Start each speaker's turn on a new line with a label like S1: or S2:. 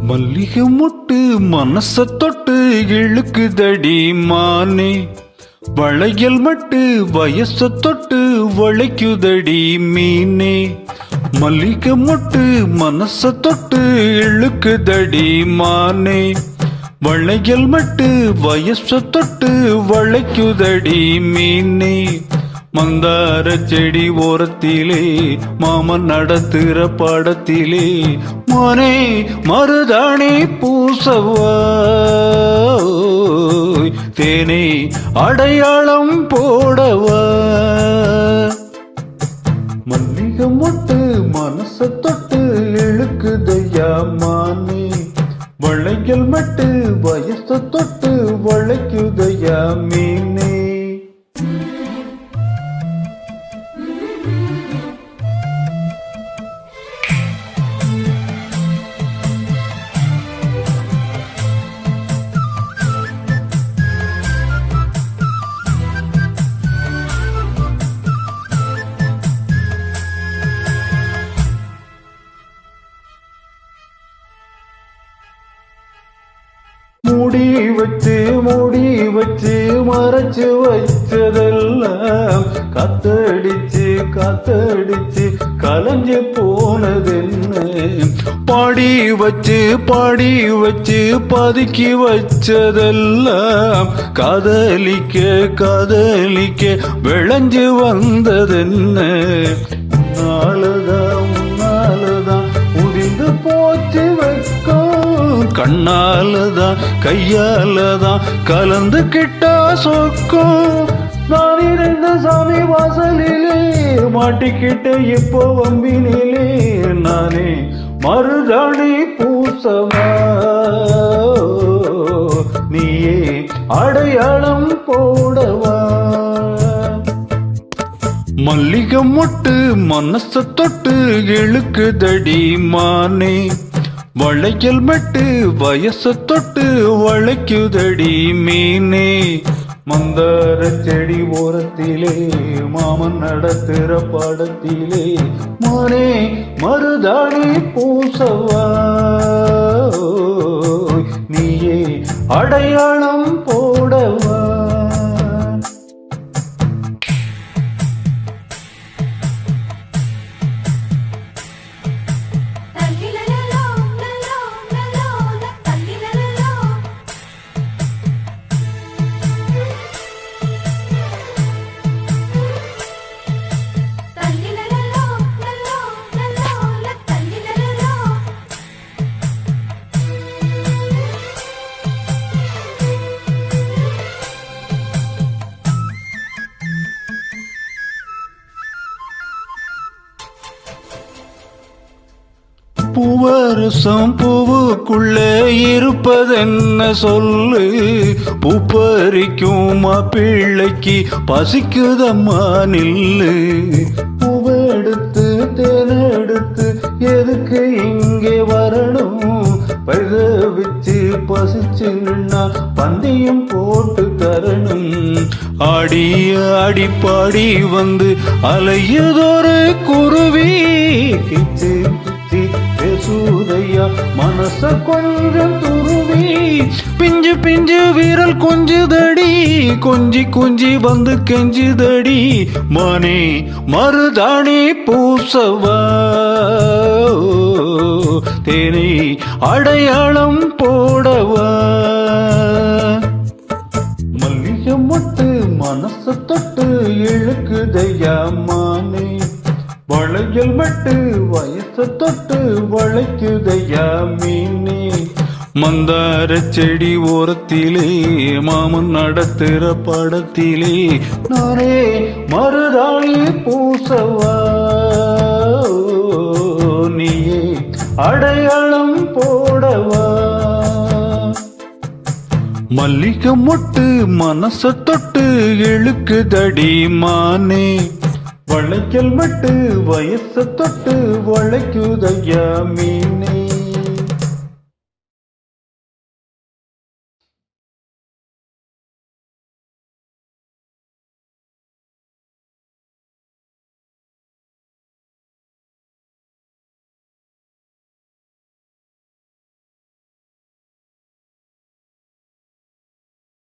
S1: மல்லிகை முட்டு மனச தொட்டு இழுக்குதடி மானே. வளையல் மட்டு வயச தொட்டு வளைக்குதடி மீனே. மல்லிகை முட்டு மனச தொட்டு இழுக்குதடி மானே. வளையல் மட்டு வயச தொட்டு வளைக்குதடி மீனே. மந்தார செடி ஓரத்திலே மாமன் நடத்துகிற பாடத்திலே மனே மருதாணி பூசவா. தேனை அடையாளம் போடவா. மல்லிகை மொட்டு மனச தொட்டு இழுக்குதையா மானே. வளையல் மட்டு வயச தொட்டு மூடி வச்சு மூடி வச்சு மறைச்சு வச்சதெல்லாம் கத்தடிச்சு கத்தடிச்சு கலைஞ்சு போனதென்ன? பாடி வச்சு பாடி வச்சு பதுக்கி வச்சதெல்லாம் காதலிக்க காதலிக்க விளைஞ்சு வந்ததென்ன? உன்னாலதான் உன்னாலதான் கண்ணாலதான் கையாலதான் கலந்து கிட்டா சொக்கும். நான் இருந்த சாமி வாசலிலே மாட்டிக்கிட்ட இப்போ வம்பினிலே நானே மருதாணி பூசவா. நீயே அடையாளம் போடவா. மல்லிகை மொட்டு மனச தொட்டு இழுக்குதடி மானே. வளையல் மட்டு வயசு தொட்டு வளைக்குதடி மீனே. மந்தார செடி ஓரத்திலே மாமன் நடத்துற பாடத்திலே. மானே மருதாணி பூசவா. நீயே அடையாளம் போடவா. பூவரசம் பூவுக்குள்ளே இருப்பதென்ன சொல்லு? பூப்பறிக்கும் பிள்ளைக்கு? பசிக்குதம்மா நில்லு. பூவெடுத்து தேனெடுத்து எதுக்கு இங்கே வரணும்? பழுத பசிச்சு நின்னா பந்தயம் போட்டு தரணும். ஆடி ஆடி பாடி வந்து அலையுதொரு குருவி. கிச்சு பேசுதையா மனச கொஞ்சம் துருவி. பிஞ்சு பிஞ்சு வீரல் கொஞ்சுதடி கொஞ்சி கொஞ்சி வந்து கெஞ்சுதடி. மானே மருதாணி பூசவா. தேனை அடையாளம் போடவா. மல்லிகை மொட்டு மனச தொட்டு இழுக்குதையா மானே. வளையல் மட்டு வயச தொட்டு வளைக்குதையா மீனே? மந்தார செடி ஓரத்திலே மாமன் நடத்துற படத்திலே நானே மறுதாளி பூசவா? நீயே அடையாளம் போடவா? மல்லிகை மொட்டு மனச தொட்டு இழுக்குதடி மானே. வளைக்கல் மட்டு வயசு தொட்டு வளைக்குதையா மீன்?